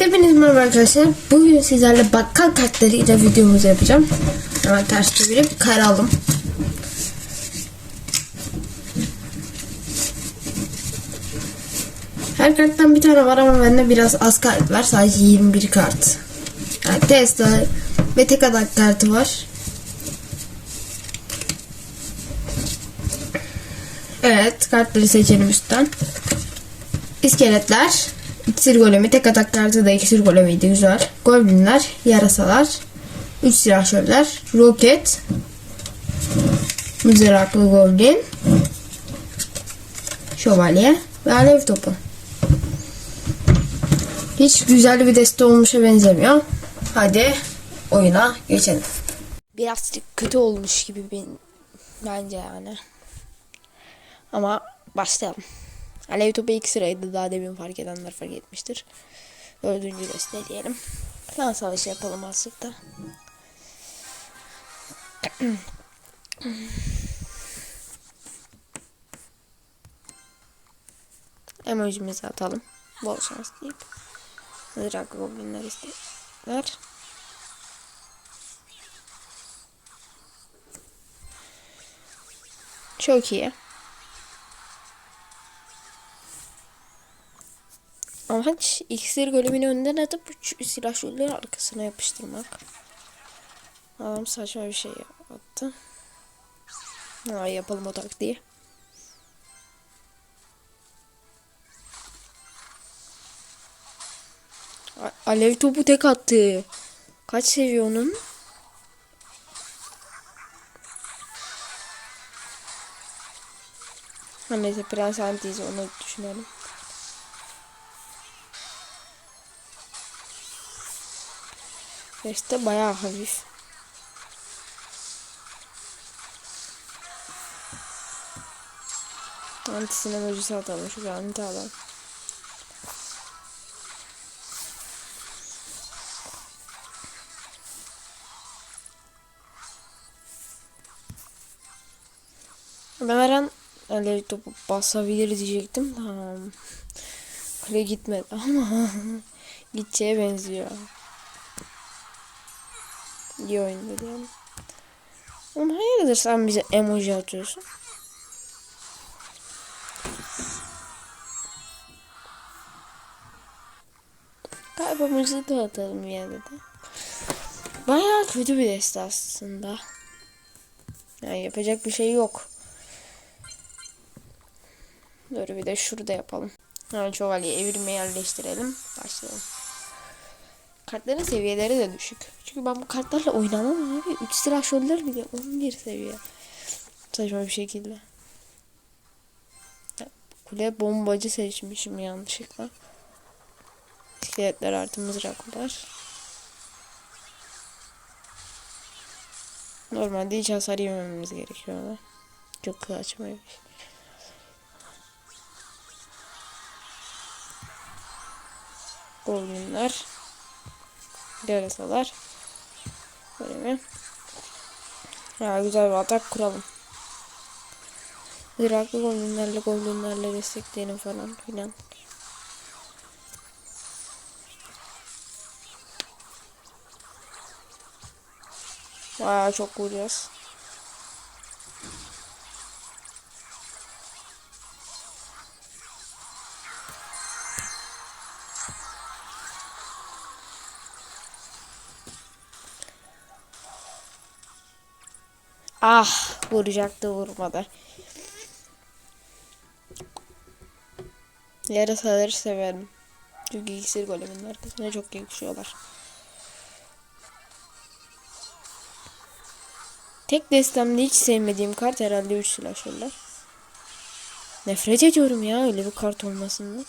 Evet hepiniz merhaba arkadaşlar. Bugün sizlerle bakkal kartlarıyla videomuzu yapacağım. Hemen ters çevirip kare. Her karttan bir tane var ama bende biraz az kart var. Sadece 21 kart. Yani Tesla ve tek adak kartı var. Evet kartları seçelim üstten. İskeletler, iksir golemi, tek atak kartı da iksir golemiydi güzel. Goblinler, yarasalar, üç silahşörler, roket, mızraklı goblin, şövalye ve alev topu. Hiç güzel bir deste olmuşa benzemiyor. Hadi oyuna geçelim. Birazcık kötü olmuş gibi ben, bence yani. Ama başlayalım. Alev topu ilk sıraydı. Daha demin fark edenler fark etmiştir. Dördüncü deste diyelim. Klan savaşı yapalım azıcık da. Emojimizi atalım. Bol şans deyip. Mızrak goblinler isterler. Çok iyi. Amaç iksir golemini önden atıp üç silahşörleri arkasına yapıştırmak. Adam saçma bir şey attı. Ha, yapalım o taktiği. Alev topu tek attı. Kaç seviyor onun? Neyse Prens Antiz onu düşünelim. Deste bayağı hafif. Antisinin emojisi atalım. Şu anti alalım. Ben her an alev topu basabilir diyecektim. Tamam. Kule gitmedi ama gideceğe benziyor. İyi oynadı yani. Oğlum hayırdır sen bize emoji atıyorsun? Kalbimizi de atalım yani de. Bayağı kötü bir deste aslında. Yani yapacak bir şey yok. Dur bir de şurada yapalım. Yani şövalye evirme yerleştirelim. Başlayalım. Kartların seviyeleri de düşük. Çünkü ben bu kartlarla oynamam abi. 3 silahşörler bile 11 seviye. Saçma bir şekilde. Kule bombacı seçmişim yanlışlıkla. İskeletler artı mızraklar. Normalde hiç hasar yemememiz gerekiyor ama. Çok kaçmaymış. Goblinler. Yarasalar. Böyle mi? Ya güzel bir atak kuralım. Iraklı goblinlerle goblinlerle destekleyelim falan filan. Bayağı çok vuruyoruz. Ah vuracaktı vurmadı. Yarasaları severim. Çünkü iksir golemin arkasına çok yakışıyorlar. Tek destemde hiç sevmediğim kart herhalde 3 silahşörler. Nefret ediyorum ya öyle bir kart olmasından.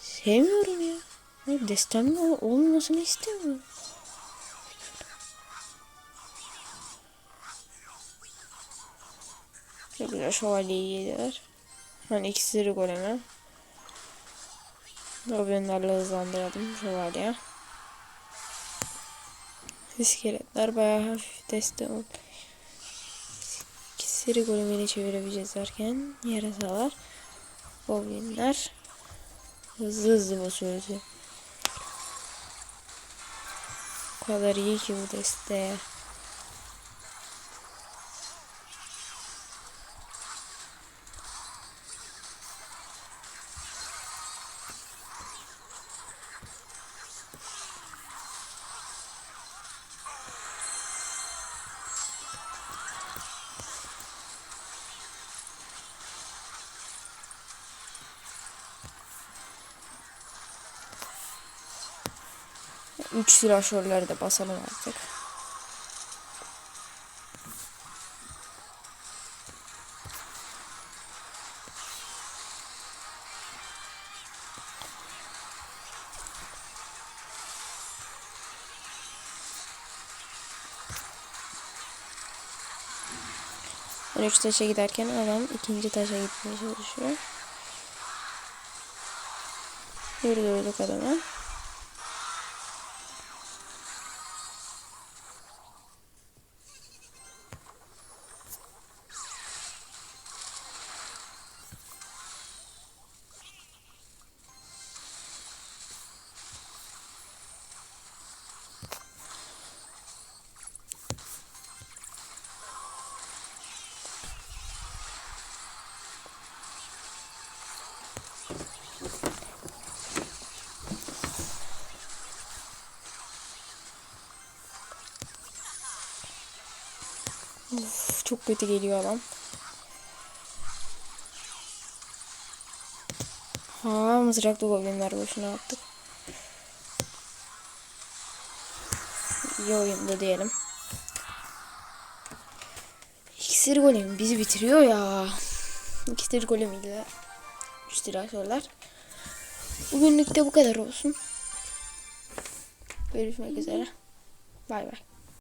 Sevmiyorum ya destemde olmasını istemiyorum. Güzel şövalyeyi yediler. Hani ikisi goleme. Goblinlerle hızlandıralım şövalye. İskeletler bayağı hafif deste oldu. İkisi golemini çevirebileceğiz derken yarasalar. Goblinler. Hızlı hızlı basıyoruz. O kadar iyi ki bu deste. Üç silahşörleri de basalım artık. Üç taşa giderken adam ikinci taşa gitmeye çalışıyor. Durdurduk adamı. Çok kötü geliyor adam. Ha mızraklı goblinler boşuna attık. İyi oyundu diyelim. İksir golemi bizi bitiriyor ya. İksir golemiyle iştirakçılar. Bugünlük de bu kadar olsun. Görüşmek üzere. Bay bay.